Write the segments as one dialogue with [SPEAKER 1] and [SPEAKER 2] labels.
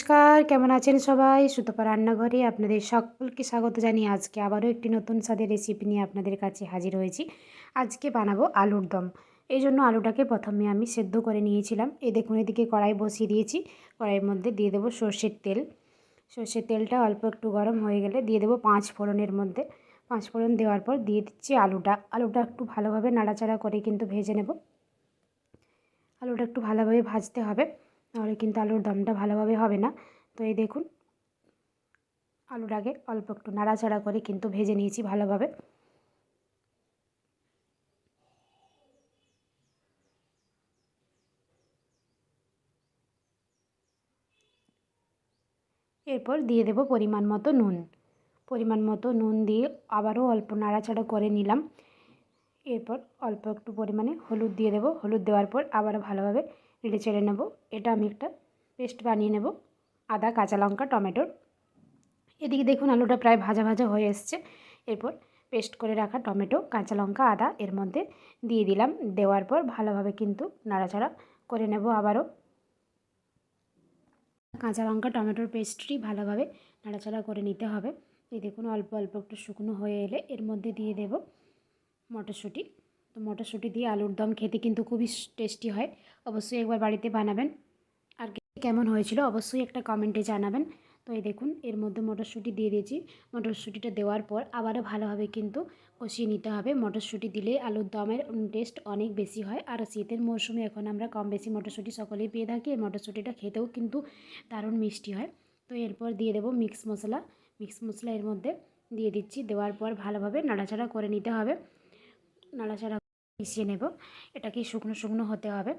[SPEAKER 1] নমস্কার, কেমন আছেন সবাই? সুতপা রান্নাঘরে আপনাদের সকলকে স্বাগত জানিয়ে আজকে আবারও একটি নতুন স্বাদের রেসিপি নিয়ে আপনাদের কাছে হাজির হয়েছি। আজকে বানাবো আলুর দম। এই জন্য আলুটাকে প্রথমে আমি সেদ্ধ করে নিয়েছিলাম। এই দেখুন, এদিকে কড়াই বসিয়ে দিয়েছি। কড়াইয়ের মধ্যে দিয়ে দেবো সর্ষের তেল। সর্ষের তেলটা অল্প একটু গরম হয়ে গেলে দিয়ে দেবো পাঁচ ফোড়নের মধ্যে। পাঁচ ফোড়ন দেওয়ার পর দিয়ে দিচ্ছি আলুটা। আলুটা একটু ভালোভাবে নাড়াচাড়া করে কিন্তু ভেজে নেব। আলুটা একটু ভালোভাবে ভাজতে হবে। নাহলে কিন্তু আলুর দমটা ভালোভাবে হবে না। তো এই দেখুন আলুটাকে অল্প একটু নাড়াচাড়া করে কিন্তু ভেজে নিয়েছি ভালোভাবে। এরপর দিয়ে দেব পরিমাণ মতো নুন। পরিমাণ মতো নুন দিয়ে আবারও অল্প নাড়াচাড়া করে নিলাম। এরপর অল্প একটু পরিমাণে হলুদ দিয়ে দেবো। হলুদ দেওয়ার পর আবারও ভালোভাবে নেড়ে চেড়ে নেব। এটা আমি একটা পেস্ট বানিয়ে নেব। আদা, কাঁচা লঙ্কা টমেটোর এদিকে দেখুন আলুটা প্রায় ভাজা ভাজা হয়ে এসছে। এরপর পেস্ট করে রাখা টমেটো, কাঁচা লঙ্কা, আদা এর মধ্যে দিয়ে দিলাম। দেওয়ার পর ভালোভাবে কিন্তু নাড়াচাড়া করে নেব আবারও। কাঁচা লঙ্কা, টমেটোর পেস্টটি ভালোভাবে নাড়াচাড়া করে নিতে হবে। এই দেখুন অল্প অল্প একটু শুকনো হয়ে এলে এর মধ্যে দিয়ে দেব মটরশুঁটি। মটরশুঁটি দিয়ে আলুর দম খেতে কিন্তু খুবই টেস্টি হয়। অবশ্যই একবার বাড়িতে বানাবেন। আর কেমন হয়েছিল অবশ্যই একটা কমেন্টে জানাবেন। তো এই দেখুন, এর মধ্যে মটরশুঁটি দিয়ে দিয়েছি। মটরশুঁটিটা দেওয়ার পর আবারও ভালোভাবে কিন্তু কষিয়ে নিতে হবে। মটরশুঁটি দিলে আলুর দমের টেস্ট অনেক বেশি হয়। আর শীতের মরশুমে এখন আমরা কম বেশি মটরশুঁটি সকলেই পেয়ে থাকি। এই মটরশুঁটিটা খেতেও কিন্তু দারুণ মিষ্টি হয়। তো এরপর দিয়ে দেবো মিক্স মশলা। মিক্স মশলা এর মধ্যে দিয়ে দিচ্ছি। দেওয়ার পর ভালোভাবে নাড়াচাড়া করে নিতে হবে। নাড়াচাড়া মিশিয়ে নেব। এটাকে শুকনো শুকনো হতে হবে।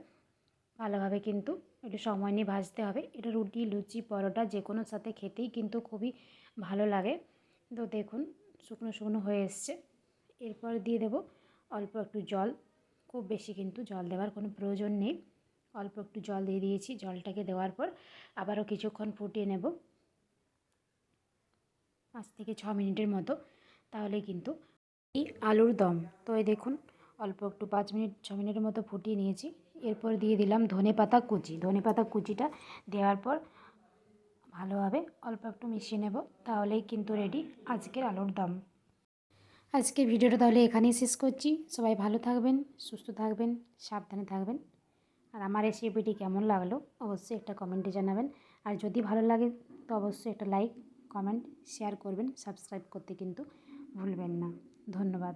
[SPEAKER 1] ভালোভাবে কিন্তু একটু সময় নিয়ে ভাজতে হবে। এটা রুটি, লুচি, পরোটা যে কোনো সাথে খেতেই কিন্তু খুবই ভালো লাগে। তো দেখুন, শুকনো শুকনো হয়ে এসছে। এরপর দিয়ে দেব অল্প একটু জল। খুব বেশি কিন্তু জল দেওয়ার কোনো প্রয়োজন নেই। অল্প একটু জল দিয়ে দিয়েছি জলটাকে দেওয়ার পর আবারও কিছুক্ষণ ফুটিয়ে নেব। পাঁচ থেকে ছ মিনিটের মতো। তাহলে কিন্তু এই আলুর দম। তো এই দেখুন অল্প একটু পাঁচ মিনিট, ছ মিনিটের মতো ফুটিয়ে নিয়েছি। এরপর দিয়ে দিলাম ধনে পাতা কুচি। ধনে পাতা কুচিটা দেওয়ার পর ভালোভাবে অল্প একটু মিশিয়ে নেব, তাহলেই কিন্তু রেডি আজকের আলুর দম। আজকে ভিডিওটা তাহলে এখানেই শেষ করছি। সবাই ভালো থাকবেন, সুস্থ থাকবেন, সাবধানে থাকবেন। আর আমার রেসিপিটি কেমন লাগল অবশ্যই একটা কমেন্টে জানাবেন। আর যদি ভালো লাগে তো অবশ্যই একটা লাইক কমেন্ট শেয়ার করবেন। সাবস্ক্রাইব করতে কিন্তু ভুলবেন না। ধন্যবাদ।